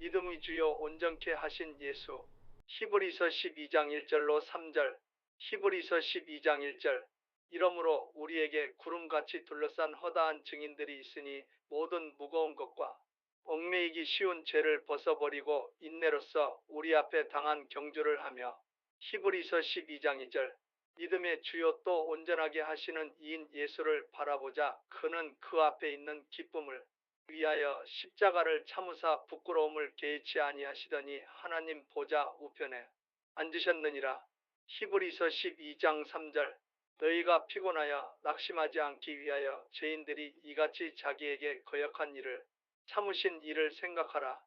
믿음의 주요 온전케 하신 예수. 히브리서 12장 1절로 3절. 히브리서 12장 1절. 이러므로 우리에게 구름같이 둘러싼 허다한 증인들이 있으니 모든 무거운 것과 얽매이기 쉬운 죄를 벗어버리고 인내로서 우리 앞에 당한 경주를 하며 히브리서 12장 2절 믿음의 주요 또 온전하게 하시는 이인 예수를 바라보자 그는 그 앞에 있는 기쁨을 위하여 십자가를 참으사 부끄러움을 개의치 아니하시더니 하나님 보좌 우편에 앉으셨느니라 히브리서 12장 3절 너희가 피곤하여 낙심하지 않기 위하여 죄인들이 이같이 자기에게 거역한 일을 참으신 일을 생각하라.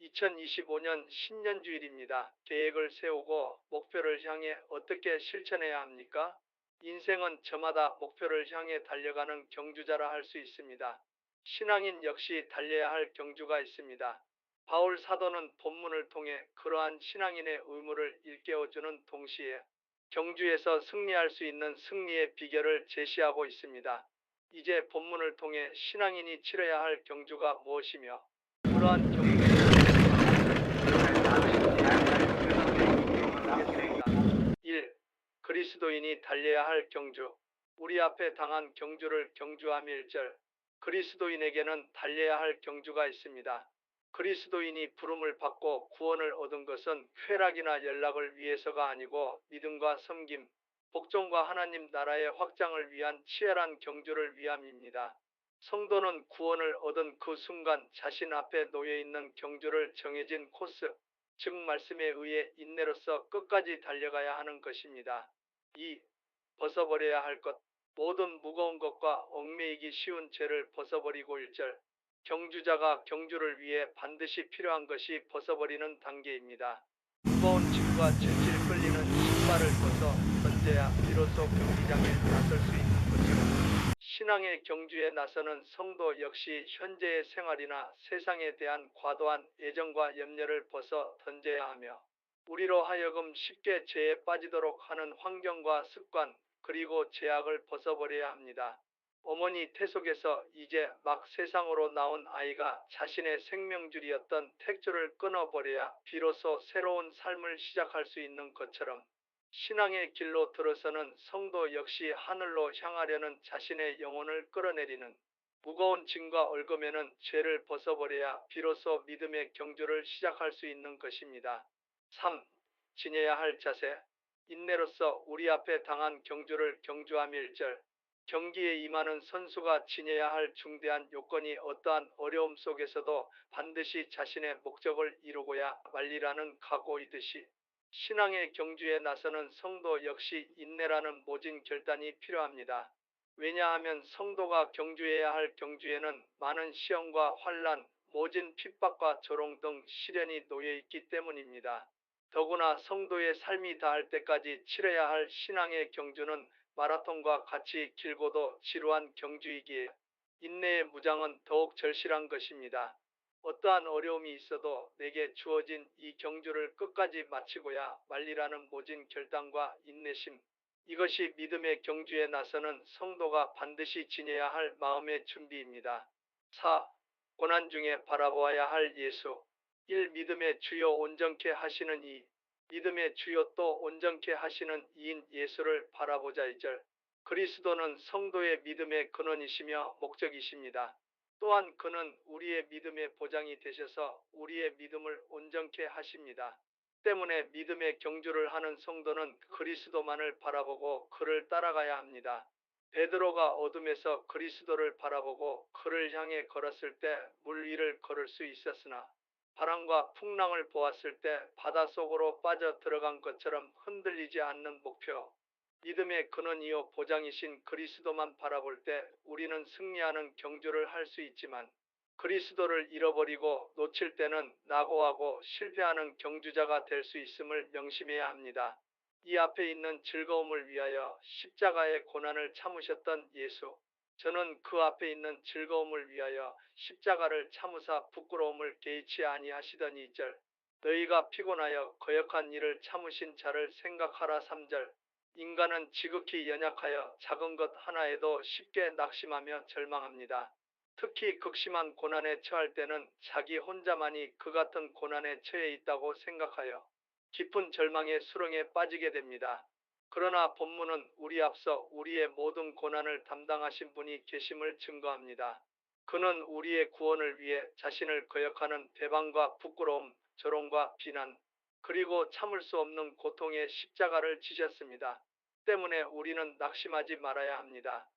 2025년 신년 주일입니다. 계획을 세우고 목표를 향해 어떻게 실천해야 합니까? 인생은 저마다 목표를 향해 달려가는 경주자라 할 수 있습니다. 신앙인 역시 달려야 할 경주가 있습니다. 바울 사도는 본문을 통해 그러한 신앙인의 의무를 일깨워주는 동시에 경주에서 승리할 수 있는 승리의 비결을 제시하고 있습니다. 이제 본문을 통해 신앙인이 치러야 할 경주가 무엇이며 그러한 경주를 1. 그리스도인이 달려야 할 경주 우리 앞에 당한 경주를 경주함 1절 그리스도인에게는 달려야 할 경주가 있습니다. 그리스도인이 부름을 받고 구원을 얻은 것은 쾌락이나 연락을 위해서가 아니고 믿음과 섬김, 복종과 하나님 나라의 확장을 위한 치열한 경주를 위함입니다. 성도는 구원을 얻은 그 순간 자신 앞에 놓여 있는 경주를 정해진 코스, 즉 말씀에 의해 인내로서 끝까지 달려가야 하는 것입니다. 2. 벗어버려야 할 것. 모든 무거운 것과 얽매이기 쉬운 죄를 벗어버리고 1절. 경주자가 경주를 위해 반드시 필요한 것이 벗어버리는 단계입니다. 무거운 짐과 질질 끌리는 신발을 벗어 던져야 비로소 경기장에 나설 수 있는 것처럼 신앙의 경주에 나서는 성도 역시 현재의 생활이나 세상에 대한 과도한 애정과 염려를 벗어 던져야 하며 우리로 하여금 쉽게 죄에 빠지도록 하는 환경과 습관 그리고 제약을 벗어버려야 합니다. 어머니 태속에서 이제 막 세상으로 나온 아이가 자신의 생명줄이었던 택조를 끊어버려야 비로소 새로운 삶을 시작할 수 있는 것처럼 신앙의 길로 들어서는 성도 역시 하늘로 향하려는 자신의 영혼을 끌어내리는 무거운 짐과 얽으면은 죄를 벗어버려야 비로소 믿음의 경주를 시작할 수 있는 것입니다. 3. 지녀야 할 자세 인내로서 우리 앞에 당한 경주를 경주함 1절 경기에 임하는 선수가 지녀야 할 중대한 요건이 어떠한 어려움 속에서도 반드시 자신의 목적을 이루고야 말리라는 각오이듯이 신앙의 경주에 나서는 성도 역시 인내라는 모진 결단이 필요합니다. 왜냐하면 성도가 경주해야 할 경주에는 많은 시험과 환란, 모진 핍박과 조롱 등 시련이 놓여 있기 때문입니다. 더구나 성도의 삶이 다할 때까지 치러야 할 신앙의 경주는 마라톤과 같이 길고도 지루한 경주이기에 인내의 무장은 더욱 절실한 것입니다. 어떠한 어려움이 있어도 내게 주어진 이 경주를 끝까지 마치고야 말리라는 모진 결단과 인내심. 이것이 믿음의 경주에 나서는 성도가 반드시 지녀야 할 마음의 준비입니다. 4. 고난 중에 바라보아야 할 예수. 1. 믿음의 주요 온전케 하시는 이. 믿음의 주요 또 온전케 하시는 이인 예수를 바라보자 2절. 그리스도는 성도의 믿음의 근원이시며 목적이십니다. 또한 그는 우리의 믿음의 보장이 되셔서 우리의 믿음을 온전케 하십니다. 때문에 믿음의 경주를 하는 성도는 그리스도만을 바라보고 그를 따라가야 합니다. 베드로가 어둠에서 그리스도를 바라보고 그를 향해 걸었을 때 물 위를 걸을 수 있었으나 바람과 풍랑을 보았을 때 바닷속으로 빠져 들어간 것처럼 흔들리지 않는 목표. 믿음의 근원이요 보장이신 그리스도만 바라볼 때 우리는 승리하는 경주를 할 수 있지만 그리스도를 잃어버리고 놓칠 때는 낙오하고 실패하는 경주자가 될 수 있음을 명심해야 합니다. 이 앞에 있는 즐거움을 위하여 십자가의 고난을 참으셨던 예수. 저는 그 앞에 있는 즐거움을 위하여 십자가를 참으사 부끄러움을 개의치 아니하시더니 2절. 너희가 피곤하여 거역한 일을 참으신 자를 생각하라 3절. 인간은 지극히 연약하여 작은 것 하나에도 쉽게 낙심하며 절망합니다. 특히 극심한 고난에 처할 때는 자기 혼자만이 그 같은 고난에 처해 있다고 생각하여 깊은 절망의 수렁에 빠지게 됩니다. 그러나 본문은 우리 앞서 우리의 모든 고난을 담당하신 분이 계심을 증거합니다. 그는 우리의 구원을 위해 자신을 거역하는 배반과 부끄러움, 조롱과 비난, 그리고 참을 수 없는 고통의 십자가를 지셨습니다. 때문에 우리는 낙심하지 말아야 합니다.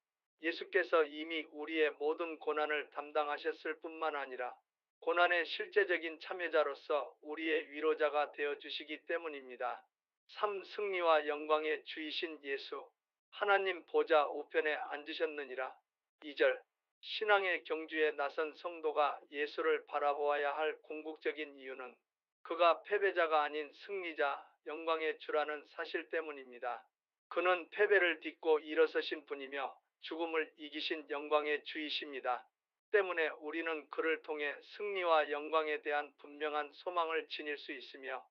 예수께서 이미 우리의 모든 고난을 담당하셨을 뿐만 아니라 고난의 실제적인 참여자로서 우리의 위로자가 되어 주시기 때문입니다. 삶 승리와 영광의 주이신 예수, 하나님 보좌 우편에 앉으셨느니라. 2절 신앙의 경주에 나선 성도가 예수를 바라보아야 할 궁극적인 이유는 그가 패배자가 아닌 승리자, 영광의 주라는 사실 때문입니다. 그는 패배를 딛고 일어서신 분이며 죽음을 이기신 영광의 주이십니다. 때문에 우리는 그를 통해 승리와 영광에 대한 분명한 소망을 지닐 수 있으며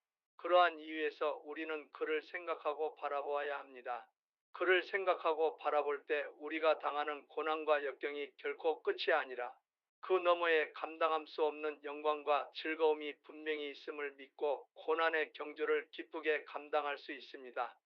그러한 이유에서 우리는 그를 생각하고 바라보아야 합니다. 그를 생각하고 바라볼 때 우리가 당하는 고난과 역경이 결코 끝이 아니라 그 너머에 감당할 수 없는 영광과 즐거움이 분명히 있음을 믿고 고난의 경주를 기쁘게 감당할 수 있습니다.